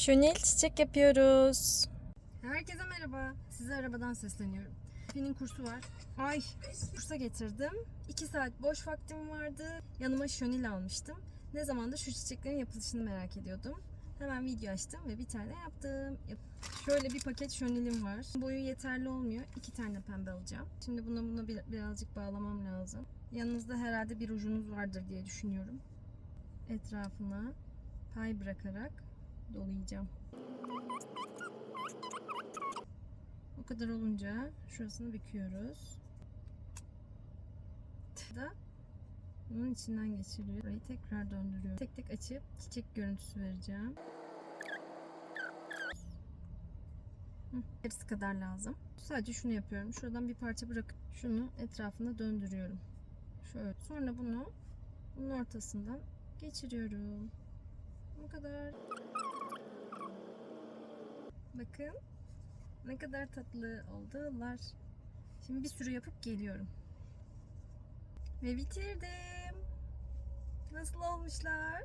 Şönil çiçek yapıyoruz. Herkese merhaba. Size arabadan sesleniyorum. Efe'nin kursu var. Ay kursa getirdim. 2 saat boş vaktim vardı. Yanıma şönil almıştım. Ne zamandır şu çiçeklerin yapılışını merak ediyordum. Hemen video açtım ve bir tane yaptım. Yap- Şöyle bir paket şönilim var. Boyu yeterli olmuyor. İki tane pembe alacağım. Şimdi buna buna bir- birazcık bağlamam lazım. Yanınızda herhalde bir ucunuz vardır diye düşünüyorum. Etrafına pay bırakarak dolayacağım. O kadar olunca şurasını büküyoruz. Da bunun içinden geçiriyor. Burayı tekrar döndürüyorum. Tek tek açıp çiçek görüntüsü vereceğim. Hepsi kadar lazım. Sadece şunu yapıyorum. Şuradan bir parça bırak. Şunu etrafına döndürüyorum. Şöyle. Sonra bunu bunun ortasından geçiriyorum. Bu kadar. Bakın. Ne kadar tatlı oldular. Şimdi bir sürü yapıp geliyorum. Ve bitirdim. Nasıl olmuşlar?